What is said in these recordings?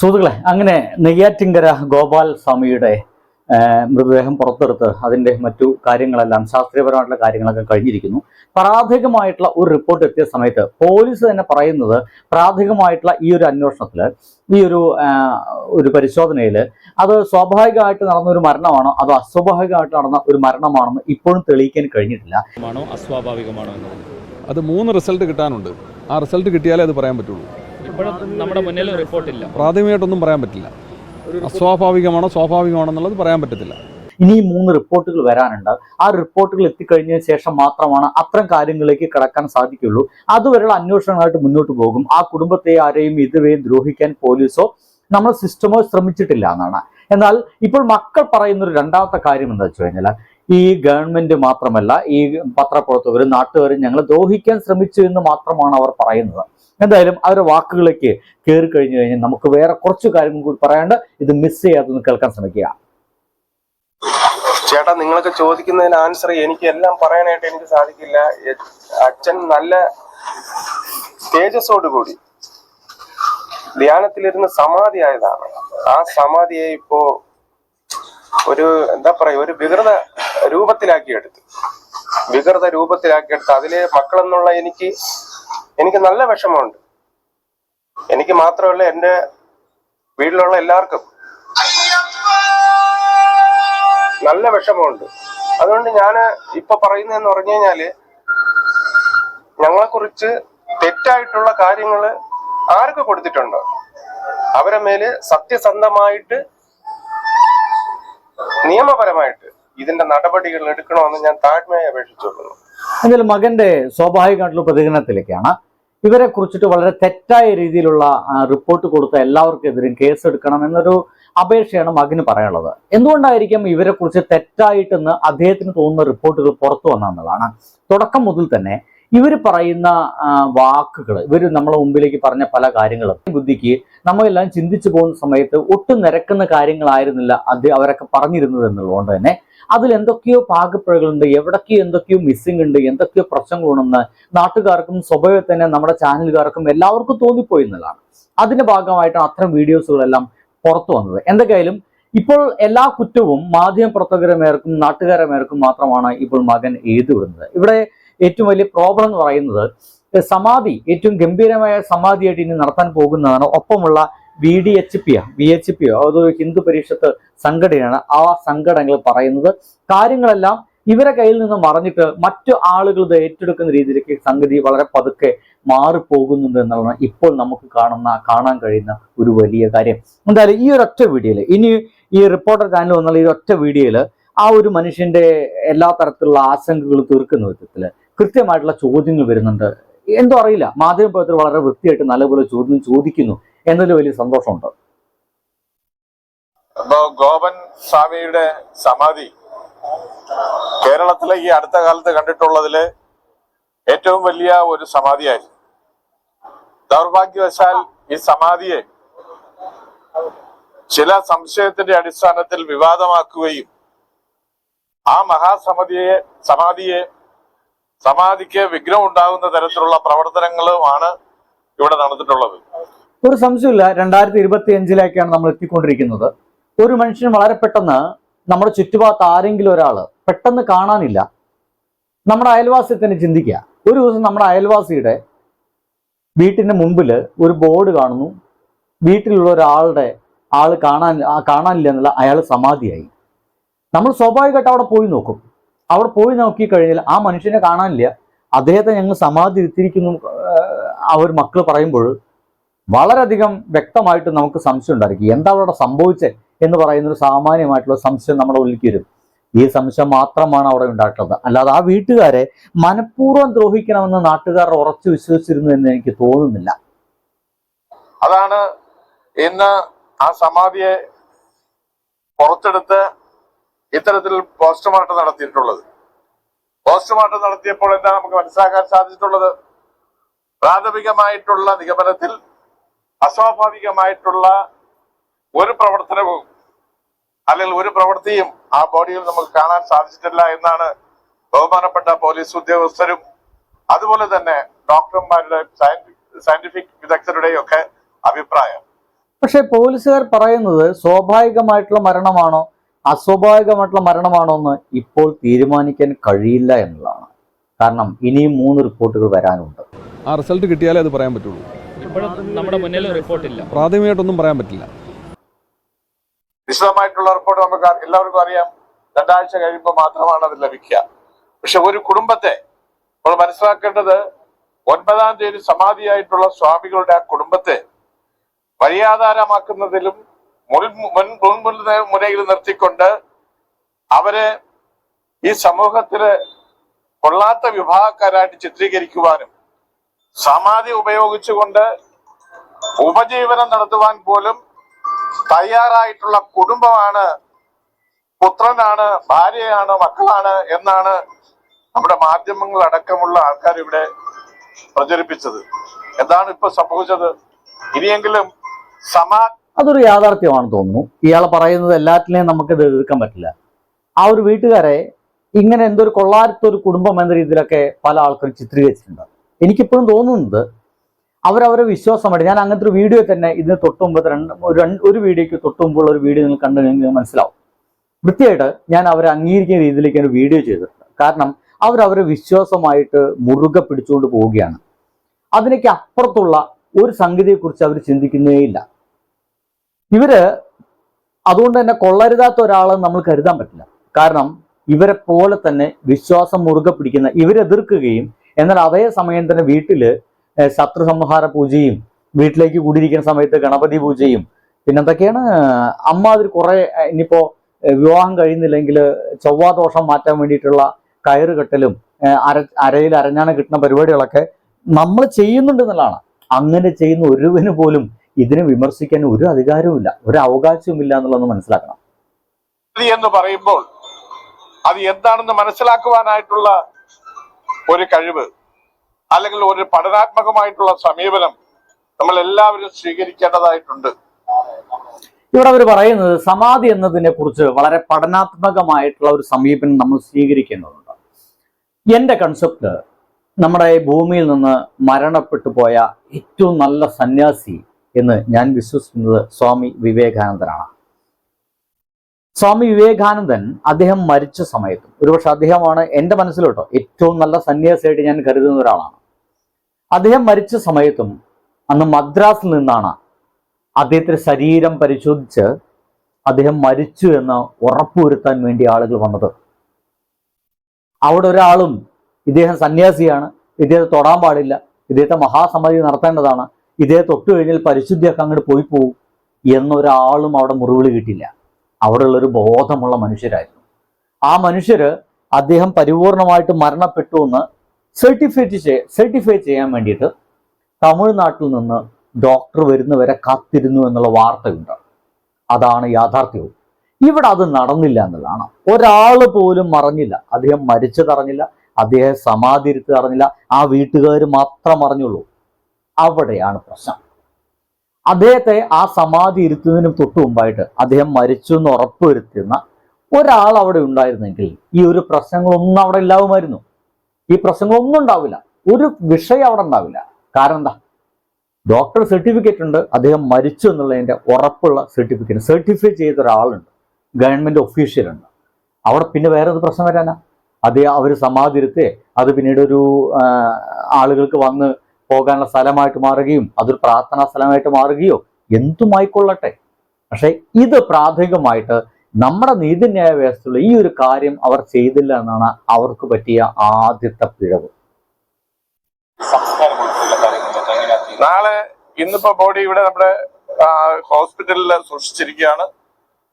സുഹൃത്തുക്കളെ അങ്ങനെ നെയ്യാറ്റിങ്കര ഗോപാൽ സ്വാമിയുടെ മൃതദേഹം പുറത്തെടുത്ത് അതിന്റെ മറ്റു കാര്യങ്ങളെല്ലാം ശാസ്ത്രീയപരമായിട്ടുള്ള കാര്യങ്ങളൊക്കെ കഴിഞ്ഞിരിക്കുന്നു. പ്രാഥമികമായിട്ടുള്ള ഒരു റിപ്പോർട്ട് എത്തിയ സമയത്ത് പോലീസ് തന്നെ പറയുന്നത് പ്രാഥമികമായിട്ടുള്ള ഈ ഒരു അന്വേഷണത്തിൽ ഈ ഒരു ഒരു പരിശോധനയിൽ അത് സ്വാഭാവികമായിട്ട് നടന്ന ഒരു മരണമാണോ അതോ അസ്വാഭാവികമായിട്ട് നടന്ന ഒരു മരണമാണെന്ന് ഇപ്പോഴും തെളിയിക്കാൻ കഴിഞ്ഞിട്ടില്ല? അസ്വാഭാവികമാണോ അത് മൂന്ന് റിസൾട്ട് കിട്ടാനുണ്ട്. ആ റിസൾട്ട് കിട്ടിയാലേ അത് പറയാൻ പറ്റുള്ളൂ. ഇപ്പോഴും നമ്മുടെ മുന്നിൽ റിപ്പോർട്ടില്ല. പ്രാഥമികമായിട്ടൊന്നും പറയാൻ പറ്റില്ല. അസ്വാഭാവികമാണോ സ്വാഭാവികമാണെന്നുള്ളത് പറയാൻ പറ്റത്തില്ല. ഇനി മൂന്ന് റിപ്പോർട്ടുകൾ വരാനുണ്ട്. ആ റിപ്പോർട്ടുകൾ എത്തിക്കഴിഞ്ഞതിന് ശേഷം മാത്രമാണ് അത്തരം കാര്യങ്ങളിലേക്ക് കടക്കാൻ സാധിക്കുള്ളൂ അതുവരെയുള്ള അന്വേഷണങ്ങളായിട്ട് മുന്നോട്ട് പോകും. ആ കുടുംബത്തെ ആരെയും ഇതുവരെയും ദ്രോഹിക്കാൻ പോലീസോ നമ്മുടെ സിസ്റ്റമോ ശ്രമിച്ചിട്ടില്ല എന്നാണ്. എന്നാൽ ഇപ്പോൾ മക്കൾ പറയുന്ന ഒരു രണ്ടാമത്തെ കാര്യം എന്താ വെച്ച് കഴിഞ്ഞാൽ ഈ ഗവൺമെന്റ് മാത്രമല്ല ഈ പത്രപ്രവർത്തകരും നാട്ടുകാരും ഞങ്ങളെ ദ്രോഹിക്കാൻ ശ്രമിച്ചു എന്ന് മാത്രമാണ് അവർ പറയുന്നത്. എന്തായാലും അവരുടെ വാക്കുകളിലേക്ക് കയറി കഴിഞ്ഞു കഴിഞ്ഞാൽ നമുക്ക് വേറെ കുറച്ച് കാര്യങ്ങൾ കൂടി പറയാണ്ട് ഇത് മിസ് ചെയ്യാതൊന്ന് കേൾക്കാൻ ശ്രമിക്കുക. ചേട്ടാ നിങ്ങളൊക്കെ ചോദിക്കുന്നതിന് ആൻസർ എനിക്ക് എല്ലാം പറയാനായിട്ട് എനിക്ക് സാധിക്കില്ല. അച്ഛൻ നല്ല തേജസ്സോട് കൂടി ധ്യാനത്തിലിരുന്ന് സമാധി ആയതാണ് ആ സമാധിയെ ഇപ്പോ ഒരു എന്താ പറയാ ഒരു വികൃത രൂപത്തിലാക്കിയെടുത്ത്. വികൃത രൂപത്തിലാക്കിയെടുത്ത്. അതിലെ മക്കളെന്നുള്ള എനിക്ക് എനിക്ക് നല്ല വിഷമമുണ്ട്. എനിക്ക് മാത്രമല്ല എന്റെ വീട്ടിലുള്ള എല്ലാവർക്കും നല്ല വിഷമമുണ്ട്. അതുകൊണ്ട് ഞാൻ ഇപ്പൊ പറയുന്നതെന്ന് പറഞ്ഞു കഴിഞ്ഞാൽ ഞങ്ങളെ കുറിച്ച് തെറ്റായിട്ടുള്ള കാര്യങ്ങൾ ആർക്ക് കൊടുത്തിട്ടുണ്ടോ? അവരെ മേൽ സത്യസന്ധമായിട്ട് നിയമപരമായിട്ട് ഇതിന്റെ നടപടികൾ എടുക്കണമെന്ന് ഞാൻ താഴ്മയായി അപേക്ഷിച്ചുകൊള്ളുന്നു. എന്നാലും മകന്റെ സ്വാഭാവികമായിട്ടുള്ള പ്രതികരണത്തിലേക്കാണ് ഇവരെ കുറിച്ചിട്ട് വളരെ തെറ്റായ രീതിയിലുള്ള റിപ്പോർട്ട് കൊടുത്ത എല്ലാവർക്കെതിരെയും കേസെടുക്കണം എന്നൊരു അപേക്ഷയാണ് മകന് പറയാനുള്ളത്. എന്തുകൊണ്ടായിരിക്കും ഇവരെ കുറിച്ച് തെറ്റായിട്ടെന്ന് അദ്ദേഹത്തിന് തോന്നുന്ന റിപ്പോർട്ടുകൾ പുറത്തു വന്നതാണ് തുടക്കം മുതൽ തന്നെ ഇവർ പറയുന്ന വാക്കുകൾ ഇവർ നമ്മളെ മുമ്പിലേക്ക് പറഞ്ഞ പല കാര്യങ്ങളും ബുദ്ധിക്ക് നമ്മളെല്ലാം ചിന്തിച്ചു പോകുന്ന സമയത്ത് ഒട്ടും നിരക്കുന്ന കാര്യങ്ങളായിരുന്നില്ല അത് അവരൊക്കെ പറഞ്ഞിരുന്നത് എന്നുള്ളതുകൊണ്ട് തന്നെ. അതിൽ എന്തൊക്കെയോ പാകപ്പിഴകളുണ്ട് എവിടൊക്കെയോ എന്തൊക്കെയോ മിസ്സിംഗ് ഉണ്ട് എന്തൊക്കെയോ പ്രശ്നങ്ങളുണ്ടെന്ന് നാട്ടുകാർക്കും സ്വഭാവം തന്നെ നമ്മുടെ ചാനലുകാർക്കും എല്ലാവർക്കും തോന്നിപ്പോയി എന്നുള്ളതാണ്. അതിന്റെ ഭാഗമായിട്ടാണ് അത്തരം വീഡിയോസുകളെല്ലാം പുറത്തു വന്നത്. എന്തൊക്കെയായാലും ഇപ്പോൾ എല്ലാ കുറ്റവും മാധ്യമ പ്രവർത്തകരെ മേർക്കും നാട്ടുകാരെ മേർക്കും മാത്രമാണ് ഇപ്പോൾ മകൻ എഴുതി വിടുന്നത്. ഇവിടെ ഏറ്റവും വലിയ പ്രോബ്ലം എന്ന് പറയുന്നത് സമാധി ഏറ്റവും ഗംഭീരമായ സമാധിയായിട്ട് ഇനി നടത്താൻ പോകുന്നതാണ് ഒപ്പമുള്ള V D H P V H P അതൊരു ഹിന്ദു പരിഷത്ത് സംഘടനയാണ്. ആ സംഘടനകൾ പറയുന്നത് കാര്യങ്ങളെല്ലാം ഇവരെ കയ്യിൽ നിന്ന് മറഞ്ഞിട്ട് മറ്റു ആളുകൾ ഇത് ഏറ്റെടുക്കുന്ന രീതിയിലേക്ക് സംഗതി വളരെ പതുക്കെ മാറിപ്പോകുന്നുണ്ട് എന്നുള്ളതാണ് ഇപ്പോൾ നമുക്ക് കാണുന്ന കാണാൻ കഴിയുന്ന ഒരു വലിയ കാര്യം. എന്തായാലും ഈ ഒറ്റ വീഡിയോയിൽ ഇനി ഈ റിപ്പോർട്ടർ ചാനൽ വന്നുള്ള ഈ ഒറ്റ വീഡിയോയിൽ ആ ഒരു മനുഷ്യന്റെ എല്ലാ തരത്തിലുള്ള ആശങ്കകൾ തീർക്കുന്ന വിധത്തിൽ കൃത്യമായിട്ടുള്ള ചോദ്യങ്ങൾ വരുന്നുണ്ട്. എന്തോ അറിയില്ല. മാധ്യമപ്രവർത്തകർ വളരെ വൃത്തിയായിട്ട് നല്ലപോലെ ചോദ്യം ചോദിക്കുന്നു. എന്നതിൽ വലിയ സന്തോഷമുണ്ട്. ഗോപൻ സ്വാമിയുടെ സമാധി കേരളത്തിലെ ഈ അടുത്ത കാലത്ത് കണ്ടിട്ടുള്ളതിൽ ഏറ്റവും വലിയ ഒരു സമാധിയായിരുന്നു. ദൗർഭാഗ്യവശാൽ ഈ സമാധിയെ ചില സംശയത്തിന്റെ അടിസ്ഥാനത്തിൽ വിവാദമാക്കുകയും ആ മഹാസമിതിയെ സമാധിയെ സമാധിക്ക് വിഘ്നം ഉണ്ടാകുന്ന തരത്തിലുള്ള പ്രവർത്തനങ്ങളുമാണ് ഇവിടെ നടന്നിട്ടുള്ളത്. ഒരു സംശയമില്ല രണ്ടായിരത്തി ഇരുപത്തി അഞ്ചിലേക്കാണ് നമ്മൾ എത്തിക്കൊണ്ടിരിക്കുന്നത്. ഒരു മനുഷ്യൻ വളരെ പെട്ടെന്ന് നമ്മുടെ ചുറ്റുഭാഗത്ത് ആരെങ്കിലും ഒരാൾ പെട്ടെന്ന് കാണാനില്ല. നമ്മുടെ അയൽവാസിയെ തന്നെ ചിന്തിക്കുക. ഒരു ദിവസം നമ്മുടെ അയൽവാസിയുടെ വീട്ടിന്റെ മുമ്പിൽ ഒരു ബോർഡ് കാണുന്നു. വീട്ടിലുള്ള ഒരാളുടെ ആൾ കാണാൻ കാണാനില്ല എന്നുള്ള അയാൾ സമാധിയായി. നമ്മൾ സ്വാഭാവികമായിട്ട് അവിടെ പോയി നോക്കും. അവിടെ പോയി നോക്കി കഴിഞ്ഞാൽ ആ മനുഷ്യനെ കാണാനില്ല. അദ്ദേഹത്തെ ഞങ്ങൾ സമാധി ഇരുത്തിയിരിക്കുന്നു ഒരു മക്കൾ പറയുമ്പോൾ വളരെയധികം വ്യക്തമായിട്ട് നമുക്ക് സംശയം ഉണ്ടായിരിക്കും എന്താ അവിടെ സംഭവിച്ചത് എന്ന് പറയുന്ന ഒരു സാമാന്യമായിട്ടുള്ള സംശയം നമ്മുടെ ഉള്ളിലേക്ക് വരും ഈ സംശയം മാത്രമാണ് അവിടെ ഉണ്ടായിട്ടുള്ളത്. അല്ലാതെ ആ വീട്ടുകാരെ മനഃപൂർവം ദ്രോഹിക്കണമെന്ന് നാട്ടുകാർ ഉറച്ചു വിശ്വസിച്ചിരുന്നു എന്ന് എനിക്ക് തോന്നുന്നില്ല. അതാണ് ഇന്ന് ആ സമാധിയെ പുറത്തെടുത്ത് ഇത്തരത്തിൽ പോസ്റ്റ്മോർട്ടം നടത്തിയിട്ടുള്ളത്. പോസ്റ്റ്മോർട്ടം നടത്തിയപ്പോൾ എന്താ നമുക്ക് മനസ്സിലാക്കാൻ സാധിച്ചിട്ടുള്ളത്? പ്രാഥമികമായിട്ടുള്ള നിഗമനത്തിൽ അസ്വാഭാവികമായിട്ടുള്ള ഒരു പ്രവർത്തനവും അല്ലെങ്കിൽ ഒരു പ്രവൃത്തിയും ആ ബോഡിയിൽ നമുക്ക് കാണാൻ സാധിച്ചിട്ടില്ല എന്നാണ് ബഹുമാനപ്പെട്ട പോലീസ് ഉദ്യോഗസ്ഥരും അതുപോലെ തന്നെ ഡോക്ടർമാരുടെ സയന്റിഫിക് വിദഗ്ധരുടെയും ഒക്കെ അഭിപ്രായം. പക്ഷെ പോലീസുകാർ പറയുന്നത് സ്വാഭാവികമായിട്ടുള്ള മരണമാണോ? അസ്വാഭാവികമായിട്ടുള്ള മരണമാണോ എന്ന് ഇപ്പോൾ തീരുമാനിക്കാൻ കഴിയില്ല എന്നുള്ളതാണ്. കാരണം ഇനിയും മൂന്ന് റിപ്പോർട്ടുകൾ വരാനുണ്ട്. ആ റിസൾട്ട് കിട്ടിയാലേ അത് പറയാൻ പറ്റുള്ളൂ. നമ്മുടെ മുന്നിൽ റിപ്പോർട്ടില്ല പ്രാഥമികമായിട്ടൊന്നും പറയാൻ പറ്റില്ല. വിശദമായിട്ടുള്ള റിപ്പോർട്ട് നമുക്ക് എല്ലാവർക്കും അറിയാം. രണ്ടാഴ്ച കഴിയുമ്പോൾ മാത്രമാണ് അത് ലഭിക്കുക. പക്ഷെ ഒരു കുടുംബത്തെ നമ്മൾ മനസ്സിലാക്കേണ്ടത് ഒൻപതാം തീയതി സമാധിയായിട്ടുള്ള സ്വാമികളുടെ ആ കുടുംബത്തെ വഴിയാധാരമാക്കുന്നതിലും മുരയിൽ നിർത്തിക്കൊണ്ട് അവരെ ഈ സമൂഹത്തിൽ കൊള്ളാത്ത വിഭാഗക്കാരായിട്ട് ചിത്രീകരിക്കുവാനും സമാധി ഉപയോഗിച്ചുകൊണ്ട് ഉപജീവനം നടത്തുവാൻ പോലും തയ്യാറായിട്ടുള്ള കുടുംബമാണ് പുത്രനാണ് ഭാര്യയാണ് മക്കളാണ് എന്നാണ് നമ്മുടെ മാധ്യമങ്ങൾ അടക്കമുള്ള ആൾക്കാർ ഇവിടെ പ്രചരിപ്പിച്ചത്. എന്താണ് ഇപ്പൊ സംഭവിച്ചത്? ഇനിയെങ്കിലും സമാ അതൊരു യാഥാർത്ഥ്യമാണെന്ന് തോന്നുന്നു. ഇയാൾ പറയുന്നത് എല്ലാറ്റിനെയും നമുക്ക് എതിർക്കാൻ പറ്റില്ല. ആ ഒരു വീട്ടുകാരെ ഇങ്ങനെ എന്തൊരു കൊള്ളാരത്ത ഒരു കുടുംബം എന്ന രീതിയിലൊക്കെ പല ആൾക്കാരും ചിത്രീകരിച്ചിട്ടുണ്ട്. എനിക്കിപ്പോഴും തോന്നുന്നത് അവരവരെ വിശ്വാസമായിട്ട് ഞാൻ അങ്ങനത്തെ ഒരു വീഡിയോ തന്നെ ഇതിന് തൊട്ട് മുമ്പ് രണ്ട് ഒരു വീഡിയോയ്ക്ക് തൊട്ട് മുമ്പുള്ള ഒരു വീഡിയോ നിങ്ങൾ കണ്ടു കഴിഞ്ഞാൽ മനസ്സിലാവും. വൃത്തിയായിട്ട് ഞാൻ അവരെ അംഗീകരിക്കുന്ന രീതിയിലേക്ക് ഒരു വീഡിയോ ചെയ്തിട്ടുണ്ട്. കാരണം അവരവരെ വിശ്വാസമായിട്ട് മുറുകെ പിടിച്ചുകൊണ്ട് പോവുകയാണ്. അതിനൊക്കെ അപ്പുറത്തുള്ള ഒരു സംഗതിയെക്കുറിച്ച് അവർ ചിന്തിക്കുന്നേയില്ല ഇവർ അതുകൊണ്ട് തന്നെ കൊള്ളരുതാത്ത ഒരാളെ നമ്മൾ കരുതാൻ പറ്റില്ല. കാരണം ഇവരെ പോലെ തന്നെ വിശ്വാസം മുറുകെ പിടിക്കുന്ന ഇവരെതിർക്കുകയും എന്നാൽ അതേ സമയം തന്നെ വീട്ടിൽ ശത്രു സംഹാര പൂജയും വീട്ടിലേക്ക് കൂടിയിരിക്കുന്ന സമയത്ത് ഗണപതി പൂജയും പിന്നെന്തൊക്കെയാണ് അമ്മാതിരി കുറെ ഇനിയിപ്പോ വിവാഹം കഴിയുന്നില്ലെങ്കിൽ ചൊവ്വാദോഷം മാറ്റാൻ വേണ്ടിയിട്ടുള്ള കയറ് കെട്ടലും അര അരയിൽ അരഞ്ഞാണ് കിട്ടുന്ന പരിപാടികളൊക്കെ നമ്മൾ ചെയ്യുന്നുണ്ട് എന്നുള്ളതാണ്. അങ്ങനെ ചെയ്യുന്ന ഒരുവന് പോലും ഇതിനെ വിമർശിക്കാൻ ഒരു അധികാരവുമില്ല ഒരു അവകാശവുമില്ല എന്നുള്ളത് മനസ്സിലാക്കണം. എന്ന് പറയുമ്പോൾ അത് എന്താണെന്ന് മനസ്സിലാക്കുവാനായിട്ടുള്ള ഒരു കഴിവ് അല്ലെങ്കിൽ ഒരു പഠനാത്മകമായിട്ടുള്ള സമീപനം നമ്മൾ എല്ലാവരും സ്വീകരിക്കേണ്ടതായിട്ടുണ്ട്. ഇവിടെ അവർ പറയുന്നത് സമാധി എന്നതിനെ കുറിച്ച് വളരെ പഠനാത്മകമായിട്ടുള്ള ഒരു സമീപനം നമ്മൾ സ്വീകരിക്കേണ്ടതുണ്ട്. എന്റെ കൺസെപ്റ്റ് നമ്മുടെ ഭൂമിയിൽ നിന്ന് മരണപ്പെട്ടു പോയ ഏറ്റവും നല്ല സന്യാസി എന്ന് ഞാൻ വിശ്വസിക്കുന്നത് സ്വാമി വിവേകാനന്ദനാണ്. സ്വാമി വിവേകാനന്ദൻ അദ്ദേഹം മരിച്ച സമയത്തും ഒരുപക്ഷെ അദ്ദേഹമാണ് എന്റെ മനസ്സിലോട്ടോ ഏറ്റവും നല്ല സന്യാസിയായിട്ട് ഞാൻ കരുതുന്ന ഒരാളാണ്. അദ്ദേഹം മരിച്ച സമയത്തും അന്ന് മദ്രാസിൽ നിന്നാണ് അദ്ദേഹത്തിന്റെ ശരീരം പരിശോധിച്ച് അദ്ദേഹം മരിച്ചു എന്ന് ഉറപ്പുവരുത്താൻ വേണ്ടി ആളുകൾ വന്നത്. അവിടെ ഒരാളും ഇദ്ദേഹം സന്യാസിയാണ് ഇദ്ദേഹത്തെ തൊടാൻ പാടില്ല ഇദ്ദേഹത്തെ മഹാസമാധി നടത്തേണ്ടതാണ് ഇദ്ദേഹത്തെ തൊട്ട് കഴിഞ്ഞാൽ പരിശുദ്ധിയൊക്കെ അങ്ങോട്ട് പോയി പോവും എന്നൊരാളും അവിടെ മുറിവിളി കിട്ടില്ല അവിടെയുള്ളൊരു ബോധമുള്ള മനുഷ്യരായിരുന്നു. ആ മനുഷ്യര് അദ്ദേഹം പരിപൂർണമായിട്ട് മരണപ്പെട്ടു എന്ന് സർട്ടിഫൈറ്റ് ചെയ്യ സർട്ടിഫൈ ചെയ്യാൻ വേണ്ടിയിട്ട് തമിഴ്നാട്ടിൽ നിന്ന് ഡോക്ടർ വരുന്നവരെ കാത്തിരുന്നു എന്നുള്ള വാർത്തയുണ്ട്. അതാണ് യാഥാർത്ഥ്യവും. ഇവിടെ അത് നടന്നില്ല എന്നുള്ളതാണ്. ഒരാൾ പോലും മറഞ്ഞില്ല. അദ്ദേഹം മരിച്ചതറിഞ്ഞില്ല. അദ്ദേഹം സമാധിരുത്ത് അറിഞ്ഞില്ല ആ വീട്ടുകാർ മാത്രം അറിഞ്ഞുള്ളൂ. അവിടെയാണ് പ്രശ്നം. അദ്ദേഹത്തെ ആ സമാധി ഇരുത്തുന്നതിന് തൊട്ട് മുമ്പായിട്ട് അദ്ദേഹം മരിച്ചു എന്ന് ഉറപ്പുവരുത്തുന്ന ഒരാൾ അവിടെ ഉണ്ടായിരുന്നെങ്കിൽ ഈ ഒരു പ്രശ്നങ്ങളൊന്നും അവിടെ ഇല്ലാവുമായിരുന്നു ഈ പ്രശ്നങ്ങളൊന്നും ഉണ്ടാവില്ല. ഒരു വിഷയം അവിടെ ഉണ്ടാവില്ല. കാരണം എന്താ? ഡോക്ടർ സർട്ടിഫിക്കറ്റ് ഉണ്ട്. അദ്ദേഹം മരിച്ചു എന്നുള്ളതിന്റെ ഉറപ്പുള്ള സർട്ടിഫിക്കറ്റ് സർട്ടിഫൈ ചെയ്ത ഒരാളുണ്ട്. ഗവൺമെന്റ് ഒഫീഷ്യലുണ്ട് അവിടെ പിന്നെ വേറെ ഒരു പ്രശ്നം വരാനാ? അത് അവർ സമാധിരുത്തെ അത് പിന്നീട് ഒരു ആളുകൾക്ക് വന്ന് പോകാനുള്ള സ്ഥലമായിട്ട് മാറുകയും അതൊരു പ്രാർത്ഥനാ സ്ഥലമായിട്ട് മാറുകയോ എന്തുമായിക്കൊള്ളട്ടെ? പക്ഷേ ഇത് പ്രാഥമികമായിട്ട് നമ്മുടെ നീതിന്യായ വ്യവസ്ഥയുള്ള ഈ ഒരു കാര്യം അവർ ചെയ്തില്ല എന്നാണ് അവർക്ക് പറ്റിയ ആദ്യത്തെ പിഴവ്. നാളെ ഇന്നിപ്പോ ബോഡി ഇവിടെ നമ്മുടെ ഹോസ്പിറ്റലിൽ സൂക്ഷിച്ചിരിക്കുകയാണ്.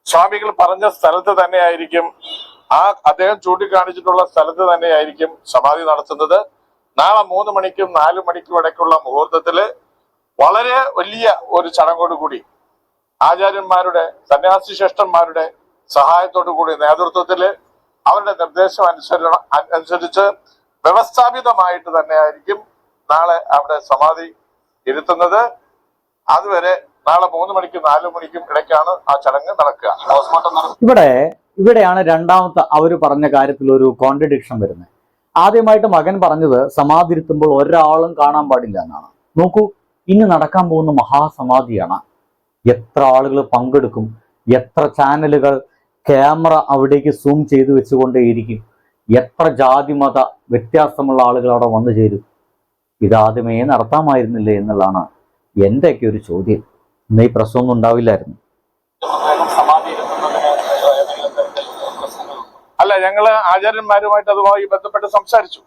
സ്വാമികൾ പറഞ്ഞ സ്ഥലത്ത് തന്നെയായിരിക്കും ആ അദ്ദേഹം ചൂണ്ടിക്കാണിച്ചിട്ടുള്ള സ്ഥലത്ത് തന്നെയായിരിക്കും സമാധി നടത്തുന്നത്. നാളെ മൂന്ന് മണിക്കും നാല് മണിക്കും ഇടയ്ക്കുള്ള മുഹൂർത്തത്തിൽ വളരെ വലിയ ഒരു ചടങ്ങോടുകൂടി ആചാര്യന്മാരുടെ സന്യാസി ശ്രേഷ്ഠന്മാരുടെ സഹായത്തോടു കൂടി നേതൃത്വത്തിൽ അവരുടെ നിർദ്ദേശം അനുസരണ അനുസരിച്ച് വ്യവസ്ഥാപിതമായിട്ട് തന്നെയായിരിക്കും നാളെ അവിടെ സമാധി ഇരുത്തുന്നത്. അതുവരെ നാളെ മൂന്ന് മണിക്കും നാല് മണിക്കും ഇടയ്ക്കാണ് ആ ചടങ്ങ് നടക്കുക. ഇവിടെ ഇവിടെയാണ് രണ്ടാമത്തെ അവർ പറഞ്ഞ കാര്യത്തിൽ ഒരു കോൺട്രഡിക്ഷൻ വരുന്നത്. ആദ്യമായിട്ട് മകൻ പറഞ്ഞത് സമാധിരുത്തുമ്പോൾ ഒരാളും കാണാൻ പാടില്ല എന്നാണ്. നോക്കൂ ഇന്ന് നടക്കാൻ പോകുന്ന മഹാസമാധിയാണ്. എത്ര ആളുകൾ പങ്കെടുക്കും എത്ര ചാനലുകൾ ക്യാമറ അവിടേക്ക് സൂം ചെയ്ത് വെച്ചുകൊണ്ടേയിരിക്കും എത്ര ജാതി മത വ്യത്യാസമുള്ള ആളുകൾ അവിടെ വന്നു ചേരും. ഇതാദ്യമേ നടത്താമായിരുന്നില്ലേ എന്നുള്ളതാണ് എന്റെയൊക്കെ ഒരു ചോദ്യം. ഇന്ന് ഈ പ്രശ്നമൊന്നും ഉണ്ടാവില്ലായിരുന്നു അല്ല ഞങ്ങൾ ആചാര്യന്മാരുമായിട്ട് അതുമായി ബന്ധപ്പെട്ട് സംസാരിച്ചു.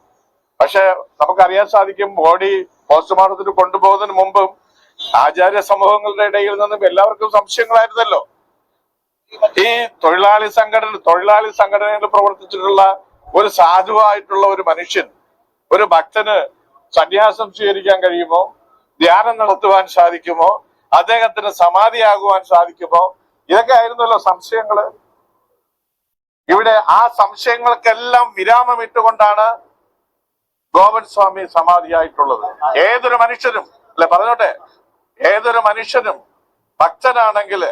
പക്ഷെ നമുക്കറിയാൻ സാധിക്കും ബോഡി പോസ്റ്റ്മോർട്ടത്തിന് കൊണ്ടുപോകുന്നതിന് മുമ്പും ആചാര്യ സമൂഹങ്ങളുടെ ഇടയിൽ നിന്നും എല്ലാവർക്കും സംശയങ്ങളായിരുന്നല്ലോ. ഈ തൊഴിലാളി സംഘടന തൊഴിലാളി സംഘടനയിൽ പ്രവർത്തിച്ചിട്ടുള്ള ഒരു സാധുവായിട്ടുള്ള ഒരു മനുഷ്യൻ ഒരു ഭക്തന് സന്യാസം സ്വീകരിക്കാൻ കഴിയുമോ? ധ്യാനം നടത്തുവാൻ സാധിക്കുമോ? അദ്ദേഹത്തിന് സമാധിയാകുവാൻ സാധിക്കുമോ? ഇതൊക്കെ ആയിരുന്നല്ലോ സംശയങ്ങൾ. ഇവിടെ ആ സംശയങ്ങൾക്കെല്ലാം വിരാമമിട്ടുകൊണ്ടാണ് ഗോവൻ സ്വാമി സമാധിയായിട്ടുള്ളത്. ഏതൊരു മനുഷ്യനും അല്ലെ പറഞ്ഞോട്ടെ? ഏതൊരു മനുഷ്യനും ഭക്തനാണെങ്കിൽ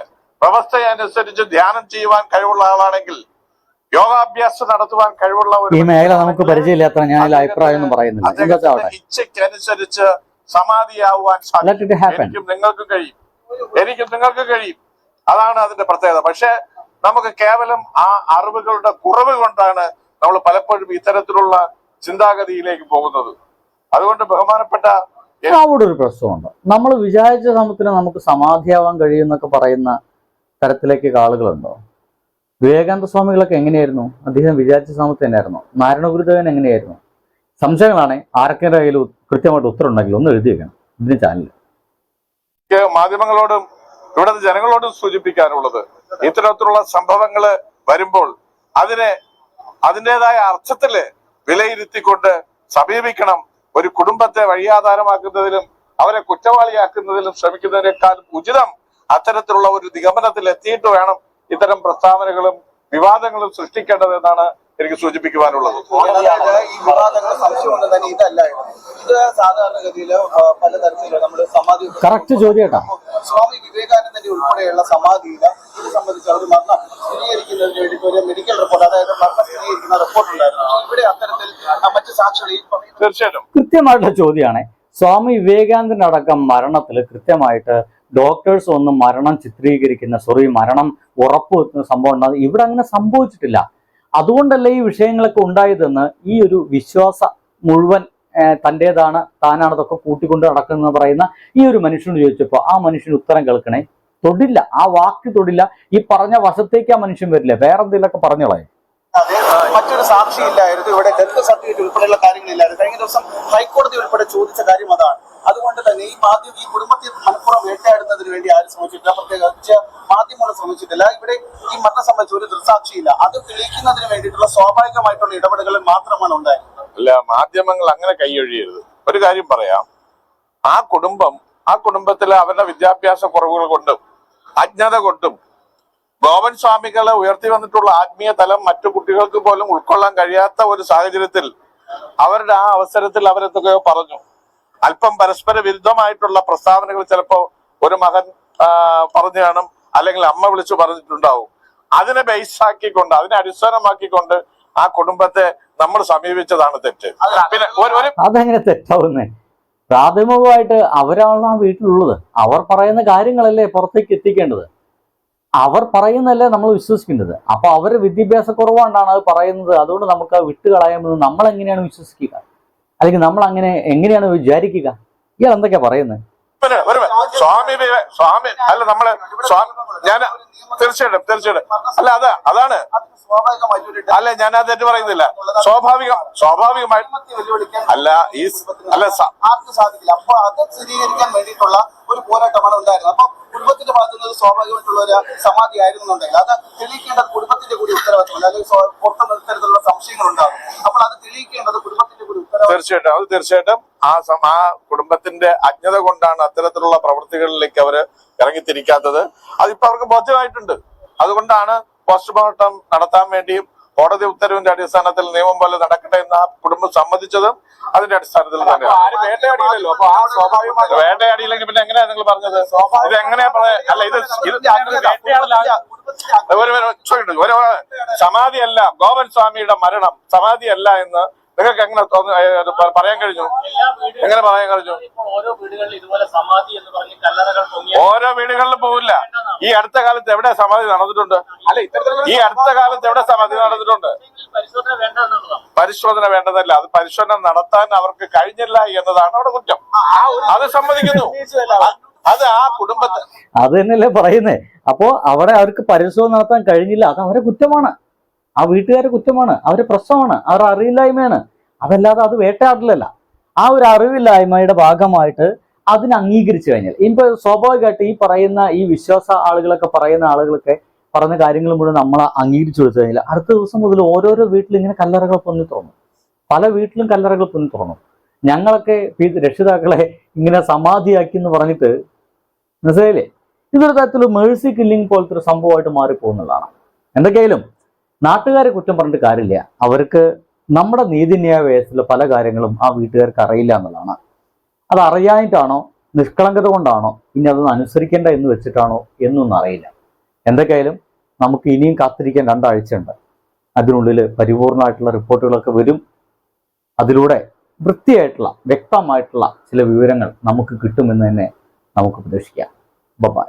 വ്യവസ്ഥയനുസരിച്ച് ധ്യാനം ചെയ്യുവാൻ കഴിവുള്ള ആളാണെങ്കിൽ യോഗാഭ്യാസം നടത്തുവാൻ കഴിവുള്ള ഒരു ഈ മേഖല നമുക്ക് പരിചയമില്ലാത്ത ഞാൻ അഭിപ്രായം ഒന്നും പറയുന്നില്ല. ഇച്ഛയ്ക്കനുസരിച്ച് സമാധിയാവാൻ സാധിക്കും എനിക്കും നിങ്ങൾക്കും കഴിയും. എനിക്കും നിങ്ങൾക്ക് കഴിയും. അതാണ് അതിന്റെ പ്രത്യേകത. പക്ഷെ നമുക്ക് കേവലം ആ അറിവുകളുടെ കുറവ് കൊണ്ടാണ് നമ്മൾ പലപ്പോഴും ഇത്തരത്തിലുള്ള ചിന്താഗതിയിലേക്ക് പോകുന്നത്. അതുകൊണ്ട് ബഹുമാനപ്പെട്ട അവിടെ ഒരു പ്രശ്നമുണ്ട്. നമ്മൾ വിചാരിച്ച സമയത്തിന് നമുക്ക് സമാധിയാവാൻ കഴിയുമെന്നൊക്കെ പറയുന്ന തരത്തിലേക്ക് ആളുകളുണ്ടോ? വിവേകാനന്ദ സ്വാമികളൊക്കെ എങ്ങനെയായിരുന്നു? അദ്ദേഹം വിചാരിച്ച സമയത്ത് തന്നെയായിരുന്നു? നാരായണ ഗുരുദേവൻ എങ്ങനെയായിരുന്നു? സംശയങ്ങളാണ്. ആരൊക്കെ കയ്യിൽ കൃത്യമായിട്ട് ഉത്തരം ഉണ്ടെങ്കിൽ ഒന്ന് എഴുതി വെക്കണം. ഇതിന് ചാനൽ മാധ്യമങ്ങളോടും ഇവിടുത്തെ ജനങ്ങളോടും സൂചിപ്പിക്കാനുള്ളത് ഇത്തരത്തിലുള്ള സംഭവങ്ങൾ വരുമ്പോൾ അതിനെ അതിന്റെതായ അർത്ഥത്തിൽ വിലയിരുത്തിക്കൊണ്ട് സമീപിക്കണം. ഒരു കുടുംബത്തെ വഴിയാധാരമാക്കുന്നതിലും അവരെ കുറ്റവാളിയാക്കുന്നതിലും ശ്രമിക്കുന്നതിനേക്കാൾ ഉചിതം അത്തരത്തിലുള്ള ഒരു നിഗമനത്തിൽ എത്തിയിട്ട് വേണം ഇത്തരം പ്രസ്താവനകളും വിവാദങ്ങളും സൃഷ്ടിക്കേണ്ടത് എന്നാണ് എനിക്ക് സൂചിപ്പിക്കുവാനുള്ളത്. ഈ വിവാദങ്ങൾ സംശയമൊന്നും തന്നെ ഇതല്ലായിരുന്നു ഇത് സാധാരണഗതിയിൽ പലതരത്തിലുള്ള നമ്മൾ സമാധി കറക്റ്റ് ചോദ്യം സ്വാമി വിവേകാനന്ദന്റെ ഉൾപ്പെടെയുള്ള സമാധിയിൽ ഇത് സംബന്ധിച്ച് അവർ മരണം സ്ഥിരീകരിക്കുന്നതിന് വേണ്ടി ഒരു മെഡിക്കൽ റിപ്പോർട്ട് അതായത് മരണം സ്ഥിരീകരിക്കുന്ന റിപ്പോർട്ട് ഉണ്ടായിരുന്നു. ഇവിടെ അത്തരത്തിൽ മറ്റു സാക്ഷികൾ ഈ തീർച്ചയായിട്ടും. കൃത്യമായിട്ടുള്ള ചോദ്യമാണ്. സ്വാമി വിവേകാനന്ദന്റെ അടക്കം മരണത്തിൽ കൃത്യമായിട്ട് ഡോക്ടേഴ്സ് ഒന്നും മരണം ചിത്രീകരിക്കുന്ന സോറി മരണം ഉറപ്പുവെക്കുന്ന സംഭവം ഉണ്ടാകും ഇവിടെ അങ്ങനെ സംഭവിച്ചിട്ടില്ല. അതുകൊണ്ടല്ലേ ഈ വിഷയങ്ങളൊക്കെ ഉണ്ടായതെന്ന് ഈ ഒരു വിശ്വാസ മുഴുവൻ തന്റെതാണ് തന്റേതാണ് താനാണ് കൂട്ടിക്കൊണ്ട് നടക്കുന്നത് പറയുന്ന ഈ ഒരു മനുഷ്യനോട് ചോദിച്ചപ്പോൾ ആ മനുഷ്യന് ഉത്തരം കേൾക്കണേ തൊടില്ല. ആ വാക്ക് തൊടില്ല. ഈ പറഞ്ഞ വശത്തേക്ക് ആ മനുഷ്യൻ വരില്ല. വേറെ എന്തെങ്കിലുമൊക്കെ പറഞ്ഞോളേ മറ്റൊരു സാക്ഷി ഇല്ലായിരുന്നു ഇവിടെ ഡെത്ത് സർട്ടിഫിക്കറ്റ് ഉൾപ്പെടെയുള്ള കാര്യങ്ങളില്ലായിരുന്നു. കഴിഞ്ഞ ദിവസം ഹൈക്കോടതി ഉൾപ്പെടെ ചോദിച്ച കാര്യം അതാണ്. അതുകൊണ്ട് തന്നെ ഈ മാധ്യമം ഈ കുടുംബത്തെ മനഃപ്പുറം വേട്ടയാടുന്നതിന് വേണ്ടി ആരും ശ്രമിച്ചിട്ടില്ല. പ്രത്യേകിച്ച് മാധ്യമങ്ങൾ ശ്രമിച്ചിട്ടില്ല. ഇവിടെ ഈ മരണം സംബന്ധിച്ച് ഒരു ദൃസാക്ഷിയില്ല അത് തെളിയിക്കുന്നതിന് വേണ്ടിയിട്ടുള്ള സ്വാഭാവികമായിട്ടുള്ള ഇടപെടലുകൾ മാത്രമാണ് ഉണ്ടായിരുന്നത്. അല്ല മാധ്യമങ്ങൾ അങ്ങനെ കൈയൊഴിയരുത്. ഒരു കാര്യം പറയാം. ആ കുടുംബം ആ കുടുംബത്തിലെ അവരുടെ വിദ്യാഭ്യാസ കുറവുകൾ കൊണ്ടും അജ്ഞത കൊണ്ടും ഗോവൻ സ്വാമികളെ ഉയർത്തി വന്നിട്ടുള്ള ആത്മീയ തലം മറ്റു കുട്ടികൾക്ക് പോലും ഉൾക്കൊള്ളാൻ കഴിയാത്ത ഒരു സാഹചര്യത്തിൽ അവരുടെ ആ അവസരത്തിൽ അവരെന്തൊക്കെയോ പറഞ്ഞു. അല്പം പരസ്പര വിരുദ്ധമായിട്ടുള്ള പ്രസ്താവനകൾ ചിലപ്പോ ഒരു മകൻ പറഞ്ഞു കാണും അല്ലെങ്കിൽ അമ്മ വിളിച്ചു പറഞ്ഞിട്ടുണ്ടാവും. അതിനെ ബേസ് ആക്കിക്കൊണ്ട് അതിനെ അടിസ്ഥാനമാക്കിക്കൊണ്ട് ആ കുടുംബത്തെ നമ്മൾ സമീപിച്ചതാണ് തെറ്റ്. പിന്നെ ഒരു ഒരു അതെങ്ങനെ തെറ്റാവുന്നേ? പ്രാഥമികമായിട്ട് അവരാണ് ആ വീട്ടിലുള്ളത്. അവർ പറയുന്ന കാര്യങ്ങളല്ലേ പുറത്തേക്ക് എത്തിക്കേണ്ടത്. അവർ പറയുന്നല്ലേ നമ്മൾ വിശ്വസിക്കേണ്ടത്. അപ്പൊ അവരുടെ വിദ്യാഭ്യാസ കുറവുകൊണ്ടാണ് അത് പറയുന്നത്. അതുകൊണ്ട് നമുക്ക് അത് വിട്ടുകളയാമെന്ന് നമ്മൾ എങ്ങനെയാണ് വിശ്വസിക്കുക? അല്ലെങ്കിൽ നമ്മൾ അങ്ങനെ എങ്ങനെയാണ് വിചാരിക്കുക? ഇയാൾ എന്തൊക്കെയാ പറയുന്നത്? ഒരു ഒരു സ്വാമി സ്വാമി അല്ല നമ്മൾ സ്വാമി ഞാൻ തീർച്ചയായിട്ടും തീർച്ചയായിട്ടും. അല്ല അതാ അതാണ്. അല്ല ഞാൻ അത് തെറ്റ് പറയുന്നില്ല. സ്വാഭാവികം സ്വാഭാവികമായി അല്ല ഈ അല്ല സാധിക്കില്ല. അപ്പോൾ അത് സ്ഥിരീകരിക്കാൻ വേണ്ടിയിട്ടുള്ള ഒരു പോരാട്ടമാണ് ഉണ്ടായിരുന്നത്. അപ്പൊ കുടുംബത്തിന്റെ ഭാഗത്തു നിന്ന് സ്വാഭാവികമായിട്ടുള്ള ഒരു സമാധി ആയിരുന്നുണ്ടെങ്കിൽ അത് തെളിയിക്കേണ്ടത് കുടുംബത്തിന്റെ കൂടി ഉത്തരവാദിത്തമല്ല അല്ലെങ്കിൽ സ്വ- പുറത്ത് ഇത്തരത്തിലുള്ള സംശയങ്ങൾ ഉണ്ടാകും അപ്പോൾ അത് തെളിയിക്കേണ്ടത് കുടുംബത്തിന്റെ കൂടി ഉത്തരവാദിത്തം തീർച്ചയായിട്ടും. അത് തീർച്ചയായിട്ടും ആ ആ കുടുംബത്തിന്റെ അജ്ഞത കൊണ്ടാണ് അത്തരത്തിലുള്ള പ്രവൃത്തികളിലേക്ക് അവർ ഇറങ്ങിത്തിരിക്കാത്തത്. അതിപ്പോ അവർക്ക് ബോധ്യമായിട്ടുണ്ട്. അതുകൊണ്ടാണ് പോസ്റ്റ്മോർട്ടം നടത്താൻ വേണ്ടിയും കോടതി ഉത്തരവിന്റെ അടിസ്ഥാനത്തിൽ നിയമം പോലെ നടക്കട്ടെ എന്ന് ആ കുടുംബം സമ്മതിച്ചതും അതിന്റെ അടിസ്ഥാനത്തിൽ തന്നെയാണ്. വേട്ടയാടിയില്ലെങ്കിൽ പിന്നെ എങ്ങനെയാ നിങ്ങൾ പറഞ്ഞത്? ഇത് എങ്ങനെയാ പറയാ അല്ല ഇത് ഒരു സമാധിയല്ല ഗോപൻ സ്വാമിയുടെ മരണം. സമാധിയല്ല എന്ന് നിങ്ങൾക്ക് എങ്ങനെ പറയാൻ കഴിഞ്ഞു? എങ്ങനെ പറയാൻ കഴിഞ്ഞു? ഓരോ വീടുകളിലും പോവില്ല. ഈ അടുത്ത കാലത്ത് എവിടെ സമാധി നടന്നിട്ടുണ്ട്? ഈ അടുത്ത കാലത്ത് എവിടെ സമാധി നടന്നിട്ടുണ്ട്? പരിശോധന വേണ്ടതല്ല അത് പരിശോധന നടത്താൻ അവർക്ക് കഴിഞ്ഞില്ല എന്നതാണ് അവിടെ കുറ്റം. അത് സമ്മതിക്കുന്നു. അത് ആ കുടുംബത്തെ അത് തന്നെയല്ലേ പറയുന്നേ? അപ്പോ അവിടെ അവർക്ക് പരിശോധന നടത്താൻ കഴിഞ്ഞില്ല. അത് അവരെ കുറ്റമാണ്. ആ വീട്ടുകാരെ കുറ്റമാണ്. അവരെ പ്രശ്നമാണ്. അവർ അറിയില്ലായ്മയാണ് അതല്ലാതെ അത് വേട്ടയാടലല്ല. ആ ഒരു അറിവില്ലായ്മയുടെ ഭാഗമായിട്ട് അതിനെ അംഗീകരിച്ചു കഴിഞ്ഞാൽ. ഇപ്പൊ സ്വാഭാവികമായിട്ട് ഈ പറയുന്ന ഈ വിശ്വാസ ആളുകളൊക്കെ പറയുന്ന ആളുകളൊക്കെ പറഞ്ഞ കാര്യങ്ങൾ മുഴുവൻ നമ്മൾ അംഗീകരിച്ചു കൊടുത്തു കഴിഞ്ഞാൽ അടുത്ത ദിവസം മുതൽ ഓരോരോ വീട്ടിൽ ഇങ്ങനെ കല്ലറകൾ പൊന്നി തുറന്നു പല വീട്ടിലും കല്ലറകൾ പൊന്നി തുറന്നു ഞങ്ങളൊക്കെ രക്ഷിതാക്കളെ ഇങ്ങനെ സമാധിയാക്കി എന്ന് പറഞ്ഞിട്ട് മനസ്സിലായില്ലേ? ഇതൊരു തരത്തിൽ മേഴ്സി കില്ലിംഗ് പോലത്തെ ഒരു സംഭവമായിട്ട് മാറിപ്പോകുന്നതാണ്. എന്തൊക്കെയായാലും നാട്ടുകാരെ കുറ്റം പറഞ്ഞിട്ട് കാര്യമില്ല. അവർക്ക് നമ്മുടെ നീതിന്യായ വ്യവസ്ഥയിലെ പല കാര്യങ്ങളും ആ വീട്ടുകാർക്ക് അറിയില്ല എന്നുള്ളതാണ്. അത് അറിയാനായിട്ടാണോ നിഷ്കളങ്കത കൊണ്ടാണോ? ഇനി അതൊന്നും അനുസരിക്കേണ്ട എന്ന് വെച്ചിട്ടാണോ? എന്നൊന്നും അറിയില്ല. എന്തൊക്കെയായാലും നമുക്ക് ഇനിയും കാത്തിരിക്കാൻ രണ്ടാഴ്ചയുണ്ട്. അതിനുള്ളിൽ പരിപൂർണമായിട്ടുള്ള റിപ്പോർട്ടുകളൊക്കെ വരും. അതിലൂടെ വൃത്തിയായിട്ടുള്ള വ്യക്തമായിട്ടുള്ള ചില വിവരങ്ങൾ നമുക്ക് കിട്ടുമെന്ന് തന്നെ നമുക്ക് പ്രതീക്ഷിക്കാം. ബൈ